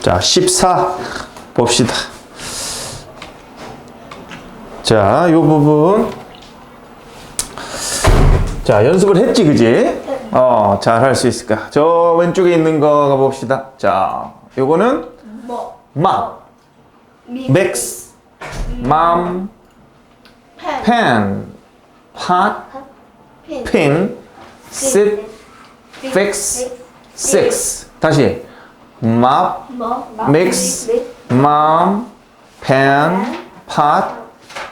자, 14 봅시다. 자, 요 부분. 자, 연습을 했지, 그지? 어, 잘 할 수 있을까? 저 왼쪽에 있는 거 가봅시다. 자, 요거는 뭐 맘, 맥스, 맘, 펜 펜, 팟, 핀 핀, sit, fix, six. 다시. 맘, 뭐 mix, mom, pen, pot,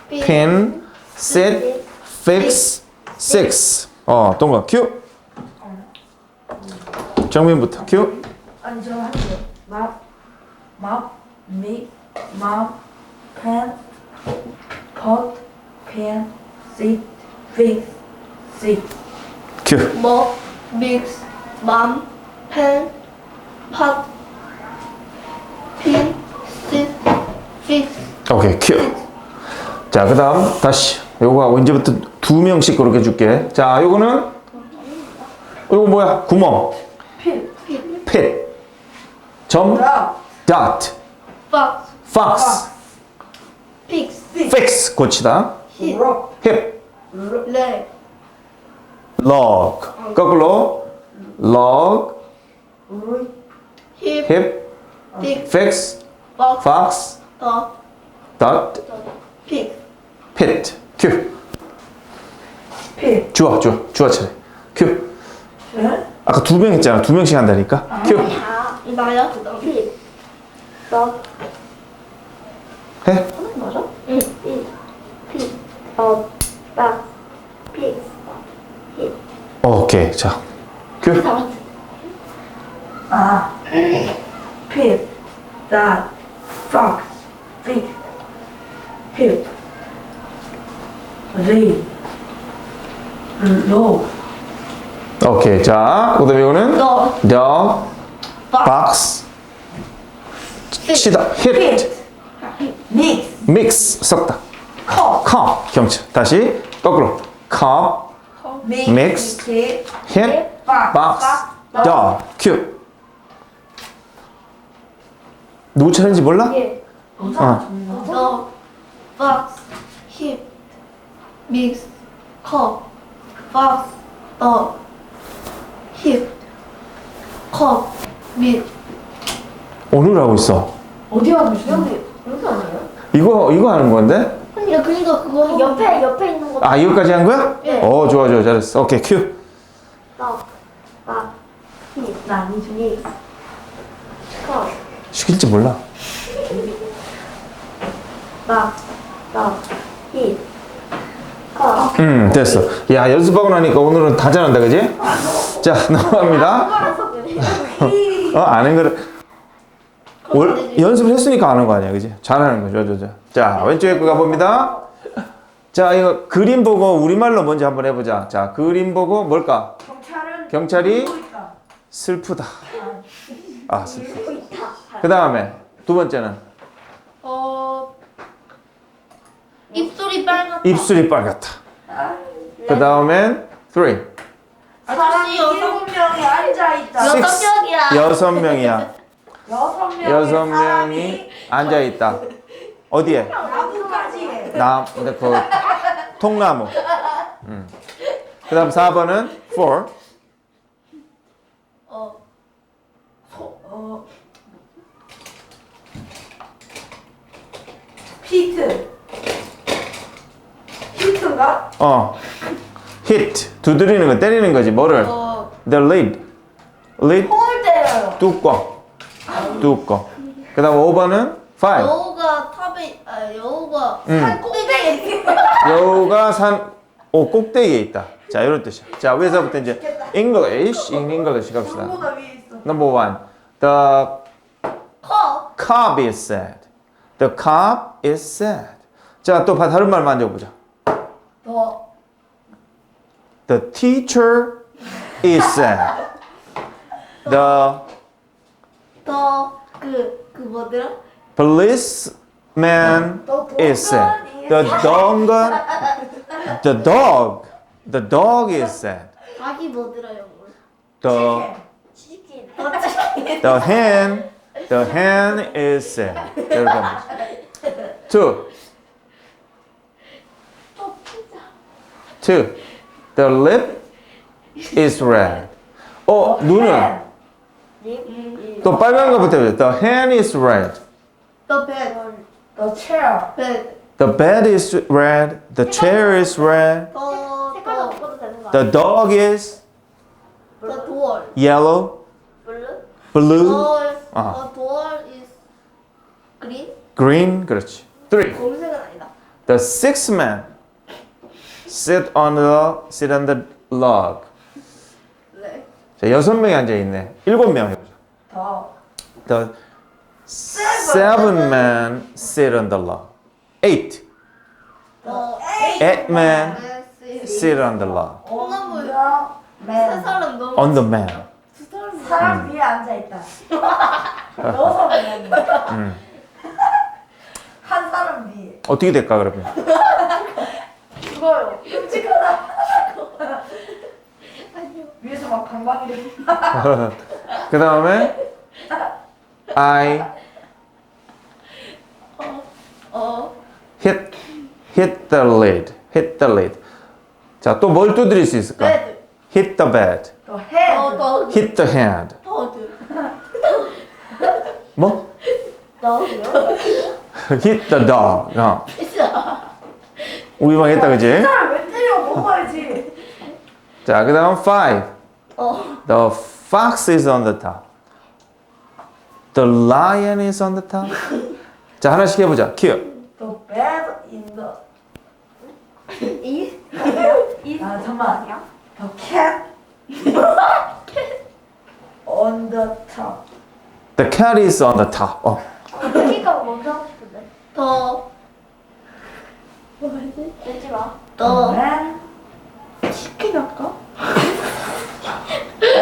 pin, sit, fix, six. 어, 동거 큐. 정민부터 큐. 아니 저 한개 맙, 맙, 믹, 맙, 펜, pot, 펜, sit, fix, sit. 큐. 뭐 믹스 맘 펜, fix 오케이 큐. 자, 그 다음 다시. 요거 이제부터 두 명씩 그렇게 줄게. 자, 요거는 요거 뭐야? 구멍. 핀, 핏. 점. 랍, dot. 박스 fox. 픽스 fix 고치다. 힛 록, hip. leg log. 거꾸로 log, 루, 힙 hip, 픽 fix, 박스 fox, 더 dot, 픽 pit. 큐. 핀, 주어, 주어, 주어 차례. 큐. 펜, 아까 두 명 했잖아. 두 명씩 한다니까. 큐. 아, 나야 그다음 픽 더, 해. 맞아? 응, 픽, 픽, 어, 박, 픽, 오케이. 자. 큐. 다 맞지? 아, 핀, 닷, fox, fix, hip, 리, 로, 오케이. 자, 그다음에 이거는 더, dog, box, 치다, hit, 믹스, mix, 섞다. 컵, cup, 경치. 다시 거꾸로. cup, 힙, hit, box, dog. 큐. 누구 차례인지 몰라? 예, 어. 더, 박스, 힙, 믹스, 컵, 박스, 더, 힙, 컵, 믹, 오늘 하고 있어. 어디 하고 있어? 여기, 여기 아니에요? 이거 이거 하는 건데? 그러니까 그러니까 그거 옆에 옆에 있는 거. 아 이거까지 한 거야? 예. 어 좋아 좋아 잘했어. 오케이 큐. 더, 박, 힙, 나. 믹스, 컵, 시킬지 몰라. 힙, 컵. 음 됐어. 야 연습하고 나니까 오늘은 다 잘한다 그지? 자 넘어갑니다. 어 아는 거를 올, 연습을 했으니까 아는 거 아니야 그지? 잘하는 거죠 좋아. 자 왼쪽에 거 가봅니다. 자 이거 그림 보고 우리말로 먼저 한번 해보자. 자 그림 보고 뭘까? 경찰은 경찰이 울고 있다. 슬프다. 아 슬프다. 그 다음에 두 번째는 어, 입술이 빨갛다. 입술이 빨갛다. 그 다음엔 three. 사람이 여섯- 일곱 명이 앉아 있다. 여섯. 명이야. 여섯 명이야. 여섯 명의 여섯 명이 사람이 앉아 있다. 어디에? 나무까지. 나, 근데 그 통나무. 음. 그다음 4번은 four. 어, 소, 어, 피트. 어. hit. 두드리는 거 때리는 거지. 뭐를? 어, the lid. lid 홀 때려요. 뚜껑. 뚜껑. 그다음 5번은 five. 여우가 탑에, 아, 여우가 음. 산 꼭대기에 여우가 산, 오, 꼭대기에 있다. 자, 이런 뜻이야. 자, 위에서부터 이제 English, in English 갑시다. 저보다 위에 있어. Number one. The 커, cop is sad. The cop is sad. 자, 또 다른 말 만져보자. 더, The teacher is sad. The 더, 그, 그 뭐더라? policeman 더 is sad. The dog, the dog, the dog is sad. 닭이 뭐더라, 영어? The 치킨. 더 치킨. the hen The hand is sad. 이렇게 하면 되죠. Two. Two. The lip is red. 어, 눈은 또 빨간 거부터 해보자. The hand is red. The bed. The chair. bed. The bed is red. The chair is red. The 색깔도 the 바꿔도 되는 거 The dog is the door. yellow, 블루? blue, The 아. the door is green. green. 그렇지. Three. 검색은 아니다. The six men Sit on the sit on the log. 네. 자, 여섯 명이 앉아 있네. 일곱 명 해보자. The The seven men sit on the log. Eight. The Eight men sit on the log. the 세 man. 사람 너무 On the man. 두 사람 사람 위에 앉아 있다. 여섯 명이 음. 한 사람 위에. 어떻게 될까 그러면? 죽어요. 위에서 막 방방이래. 그 다음에 I 어 hit hit the lid. Hit the lid. 자, 또 뭘 두드릴 수 있을까? bed. Hit the bed. The head. 어 the Hit the hand. the 뭐? 나오고요. Hit the dog. 어. 우리방 했다 그지? 사람 왜 때려 먹어야지. 자, 그 다음 five. 어 The fox is on the top. The lion is on the top. 자, 하나씩 해보자. Q. The bed in the. 이? 이? 아 잠만. 아니야? The cat. on the top. The cat is on the top. 어. 키가 먼저 하고 싶은데. 더 뭐지? 내지 마. Man. 치킨 할까?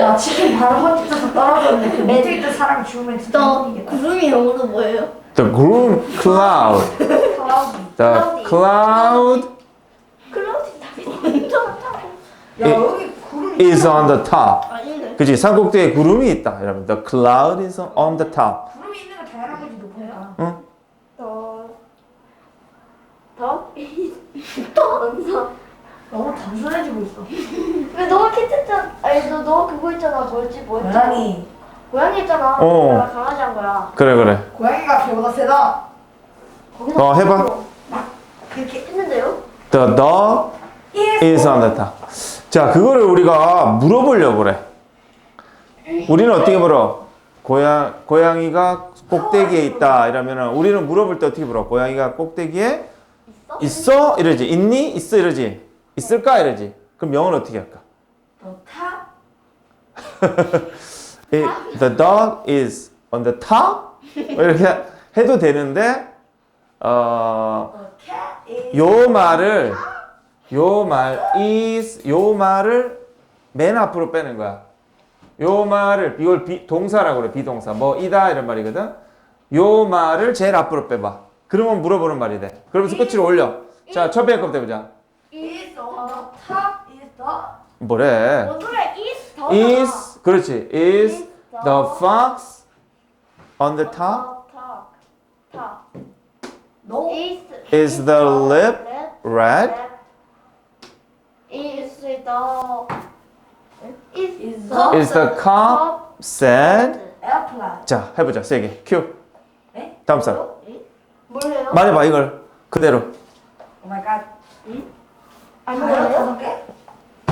아 치킨 바로 헛짓해서 떨어졌는데 그 밑에 있던 사람이 죽으면 진짜 더 힘들겠다. 구름이 영어로 뭐예요? The groom cloud. 클라우디. The cloud 클라우디 답이 먼저 타고. 야 이- 여기 구름이 is on the top. 아닌데. 그지? 산꼭대기에 구름이 있다. 여러분. The cloud is on the top. 구름이 있는 거 당연한 거지 높으니까. 응? 더. 언서. 너무 단순해지고 있어. 왜 너가 캣했잖아. 아니 너, 너 그거 있잖아. 뭐였지? 뭐였지? 고양이. 고양이 있잖아. 어. 내가 강아지 한 거야. 그래, 그래. 고양이가 배보다 세다. 거기서 어, 해봐. 이렇게 했는데요? The dog is on the top. 자, 그거를 우리가 물어보려고 그래. 우리는 어떻게 물어? 고양, 고양이가 꼭대기에 있다. 이러면은 우리는 물어볼 때 어떻게 물어? 고양이가 꼭대기에 있어? 이러지. 있니? 있어? 이러지. 있을까? 이러지. 그럼 영어는 어떻게 할까? the top. It- the dog is on the top? 뭐 이렇게 해도 되는데, 어, cat is. 요 말을, 요 말, is, 요 말을 맨 앞으로 빼는 거야. 요 말을, 이걸 비, 동사라고 그래, 비동사. 뭐, 이다, 이런 말이거든. 요 말을 제일 앞으로 빼 봐. 그러면 물어보는 말이 돼. 그러면서 끝으로 올려. 자, 첫 번째 거부터 해보자. is the top is the. 뭐래? 뭔 소리야? is 더. Is, 그렇지. Is the fox on the top? 탑. 탑. No. Is Is the lip red? Is the is the Is the cup sad? airplane. 자, 해보자. 세게. 큐. 네? 다음 사람. 뭘 해요? 말해봐, 이걸. 그대로. Oh my god. 안 다섯 개?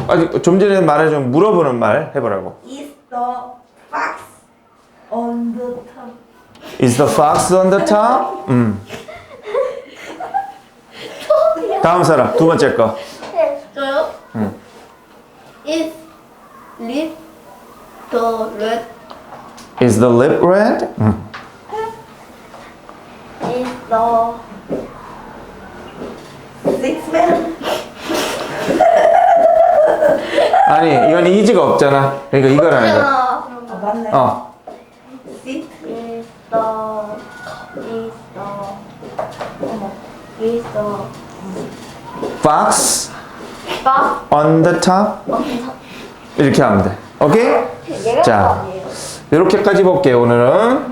아니, 좀 전에 말해준 물어보는 말 해보라고. Is the fox on the top? Is the fox on the top? 음. 다음 사람. 두 번째 거. 네. 저요? 응. Is lip the red? Is the lip red? 음. Six man. 아니, 이건 이지가 없잖아. 그러니까 이걸 하는 거야. 아, 아 맞네. 어. Is the 어머 Fox 빠 on the top? 이렇게 하면 돼. 오케이? 얘가 자. 거 아니에요? 이렇게까지 볼게요 오늘은.